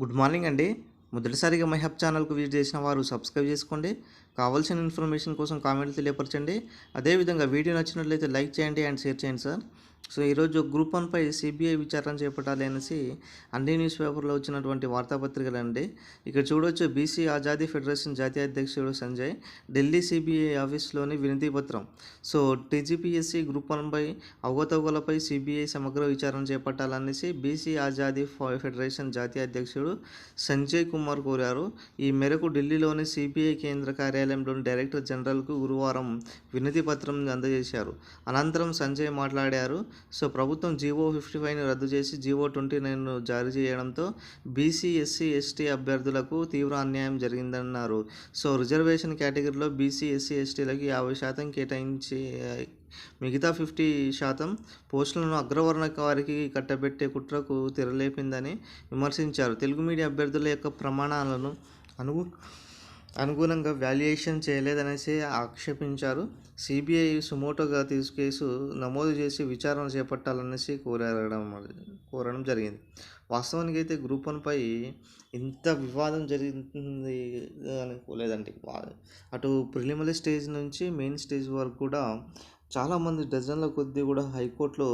Good morning అండి. మొదటిసారిగా my hub ఛానల్కు విజిట్ చేసిన వారు సబ్స్క్రైబ్ చేసుకోండి. కావాల్సిన ఇన్ఫర్మేషన్ కోసం కామెంట్లు తెలియపరచండి. అదేవిధంగా వీడియో నచ్చినట్లయితే లైక్ చేయండి అండ్ షేర్ చేయండి సార్. సో ఈరోజు గ్రూప్ వన్పై సిబిఐ విచారణ చేపట్టాలి అనేసి అన్ని న్యూస్ పేపర్లో వచ్చినటువంటి వార్తాపత్రికలు అండి. ఇక్కడ చూడొచ్చు బీసీ ఆజాదీ ఫెడరేషన్ జాతీయ అధ్యక్షుడు సంజయ్ ఢిల్లీ సిబిఐ ఆఫీస్లోని వినతి పత్రం. సో టీజీపీఎస్సీ గ్రూప్ వన్పై అవకతవకలపై సిబిఐ సమగ్ర విచారణ చేపట్టాలనేసి బీసీ ఆజాదీ ఫెడరేషన్ జాతీయ అధ్యక్షుడు సంజయ్ కుమార్ కోరారు. ఈ మేరకు ఢిల్లీలోని సిబిఐ కేంద్ర కార్యాలయంలోని డైరెక్టర్ జనరల్కు గురువారం వినతి పత్రం అందజేశారు. అనంతరం సంజయ్ మాట్లాడారు. సో ప్రభుత్వం జీవో ఫిఫ్టీ ఫైవ్ని రద్దు చేసి జీవో ట్వంటీ నైన్ను జారీ చేయడంతో బీసీ ఎస్సీ ఎస్టీ అభ్యర్థులకు తీవ్ర అన్యాయం జరిగిందన్నారు. సో రిజర్వేషన్ కేటగిరీలో బీసీ ఎస్సీ ఎస్టీలకు యాభై శాతం కేటాయించి మిగతా ఫిఫ్టీ శాతం పోస్టులను అగ్రవర్ణ వారికి కట్టబెట్టే కుట్రకు తెరలేపిందని విమర్శించారు. తెలుగు మీడియా అభ్యర్థుల యొక్క ప్రమాణాలను అనుగు అనుగుణంగా వాల్యుయేషన్ చేయలేదనేసి ఆక్షేపించారు. సిబిఐ సుమోటోగా తీసుకేసు నమోదు చేసి విచారణ చేపట్టాలనేసి కోరడం కోరడం జరిగింది. వాస్తవానికి అయితే గ్రూప్ వన్పై ఇంత వివాదం జరిగింది అనుకోలేదండి అటు ప్రిలిమినరీ స్టేజ్ నుంచి మెయిన్ స్టేజ్ వరకు కూడా చాలామంది డజన్ల కొద్దీ కూడా హైకోర్టులో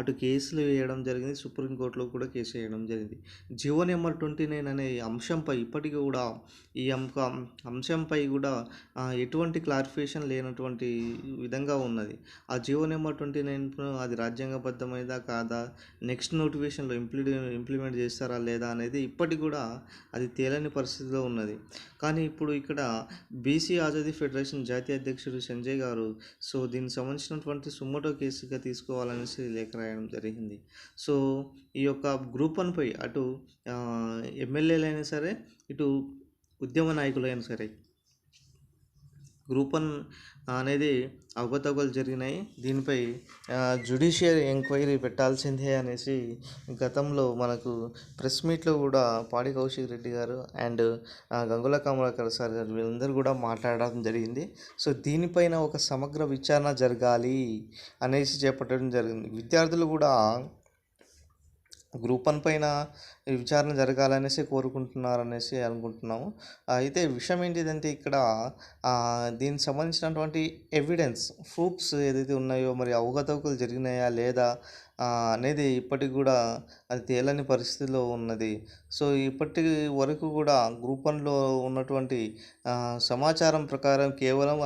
అటు కేసులు వేయడం జరిగింది సుప్రీంకోర్టులో కూడా కేసు వేయడం జరిగింది. జియో నెంబర్ ట్వంటీ నైన్ అనే అంశంపై ఇప్పటికీ కూడా ఈ అంక అంశంపై కూడా ఎటువంటి క్లారిఫికేషన్ లేనటువంటి విధంగా ఉన్నది. ఆ జియో నెంబర్ ట్వంటీ నైన్ అది రాజ్యాంగబద్ధమైందా కాదా నెక్స్ట్ నోటిఫికేషన్లో ఇంప్లిడి ఇంప్లిమెంట్ చేస్తారా లేదా అనేది ఇప్పటికి కూడా అది తేలని పరిస్థితిలో ఉన్నది. కానీ ఇప్పుడు ఇక్కడ బీసీ ఆజాదీ ఫెడరేషన్ జాతీయ అధ్యక్షుడు సంజయ్ గారు సో దీనికి సంబంధించినటువంటి సుమోటో కేసుగా తీసుకోవాలనేసి లేఖ రాయడం జరిగింది. సో ఈ యొక్క గ్రూప్ వన్పై అటు ఎమ్మెల్యేలైనా సరే ఇటు ఉద్యమ నాయకులైనా సరే గ్రూప్ వన్ అనేది అవకతవకలు జరిగినాయి. దీనిపై జుడిషియల్ ఎంక్వైరీ పెట్టాల్సిందే అనేసి గతంలో మనకు ప్రెస్ మీట్లో కూడా పాడి కౌశిక్ రెడ్డి గారు అండ్ గంగుల కమలాకర్ సార్ గారు వీళ్ళందరూ కూడా మాట్లాడడం జరిగింది. సో దీనిపైన ఒక సమగ్ర విచారణ జరగాలి అనేసి చేపట్టడం జరిగింది. విద్యార్థులు కూడా గ్రూప్ వన్ పైన విచారణ జరగాలనేసి కోరుకుంటున్నారనేసి అనుకుంటున్నాము. అయితే విషయం ఏంటిదంటే ఇక్కడ దీనికి సంబంధించినటువంటి ఎవిడెన్స్ ప్రూఫ్స్ ఏదైతే ఉన్నాయో మరి అవగతవకలు జరిగినాయా లేదా అనేది ఇప్పటికి కూడా అది తేలని పరిస్థితిలో ఉన్నది. సో ఇప్పటి వరకు కూడా గ్రూప్ వన్లో ఉన్నటువంటి సమాచారం ప్రకారం కేవలం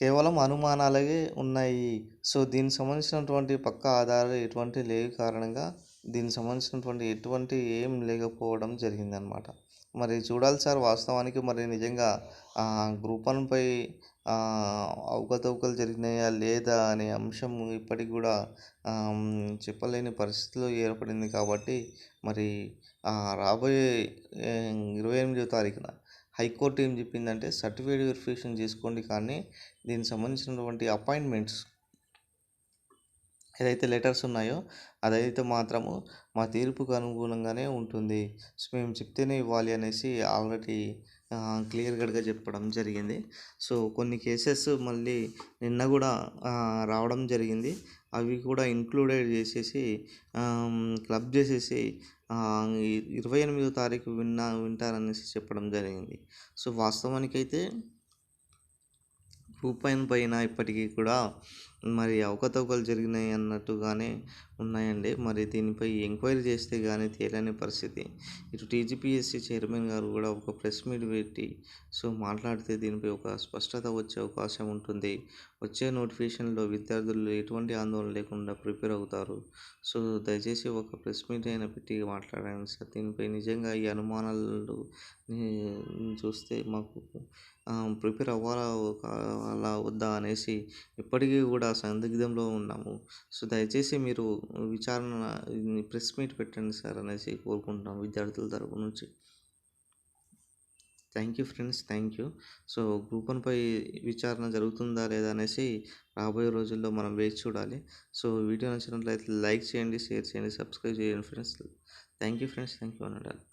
కేవలం అనుమానాలే ఉన్నాయి. సో దీనికి సంబంధించినటువంటి పక్క ఆధారాలు ఎటువంటి లేవు కారణంగా దీనికి సంబంధించినటువంటి ఎటువంటి ఏం లేకపోవడం జరిగిందనమాట మరి చూడాలి సార్ వాస్తవానికి మరి నిజంగా ఆ, గ్రూప్ వన్పై అవకతవకలు జరిగినాయా లేదా అనే అంశం ఇప్పటికి కూడా చెప్పలేని పరిస్థితిలో ఏర్పడింది కాబట్టి మరి రాబోయే ఇరవై ఎనిమిదో తారీఖున హైకోర్టు ఏం చెప్పిందంటే సర్టిఫికేట్ వెరిఫికేషన్ చేసుకోండి కానీ దీనికి సంబంధించినటువంటి అపాయింట్మెంట్స్ ఏదైతే లెటర్స్ ఉన్నాయో అదైతే మాత్రము మా తీర్పుకు అనుగుణంగానే ఉంటుంది. సో మేము చెప్తేనే ఇవ్వాలి అనేసి ఆల్రెడీ క్లియర్ కట్గా చెప్పడం జరిగింది. సో కొన్ని కేసెస్ మళ్ళీ నిన్న కూడా రావడం జరిగింది. అవి కూడా ఇంక్లూడెడ్ చేసేసి క్లబ్ చేసేసి ఇరవై ఎనిమిదో తారీఖు విన్నా వింటారనేసి చెప్పడం జరిగింది. సో వాస్తవానికైతే గ్రూప్ పైన ఇప్పటికీ కూడా మరి అవకతవకలు జరిగినాయి అన్నట్టుగానే ఉన్నాయండి. మరి దీనిపై ఎంక్వైరీ చేస్తే కానీ తేలని పరిస్థితి. ఇటు టీజీపీఎస్సీ చైర్మన్ గారు కూడా ఒక ప్రెస్ మీట్ పెట్టి సో మాట్లాడితే దీనిపై ఒక స్పష్టత వచ్చే అవకాశం ఉంటుంది. వచ్చే నోటిఫికేషన్లో విద్యార్థులు ఎటువంటి ఆందోళన లేకుండా ప్రిపేర్ అవుతారు. సో దయచేసి ఒక ప్రెస్ మీట్ అయినా పెట్టి మాట్లాడండి సార్. దీనిపై నిజంగా ఈ అనుమానాలు చూస్తే మాకు ప్రిపేర్ అవ్వాలా అలా వద్దా అనేసి ఇప్పటికీ కూడా సందిగ్ధంలో ఉన్నాము. సో దయచేసి మీరు విచారణ ప్రెస్ మీట్ పెట్టండి సార్ అనేసి కోరుకుంటున్నాం విద్యార్థుల తరపు నుంచి. Thank you friends thank you. So group వన్పై విచారణ జరుగుతుందా లేదా అనేసి రాబోయే రోజుల్లో మనం వేచి చూడాలి. సో వీడియో నచ్చినట్లయితే లైక్ చేయండి షేర్ చేయండి సబ్స్క్రైబ్ చేయండి friends. Thank you friends thank you అనండి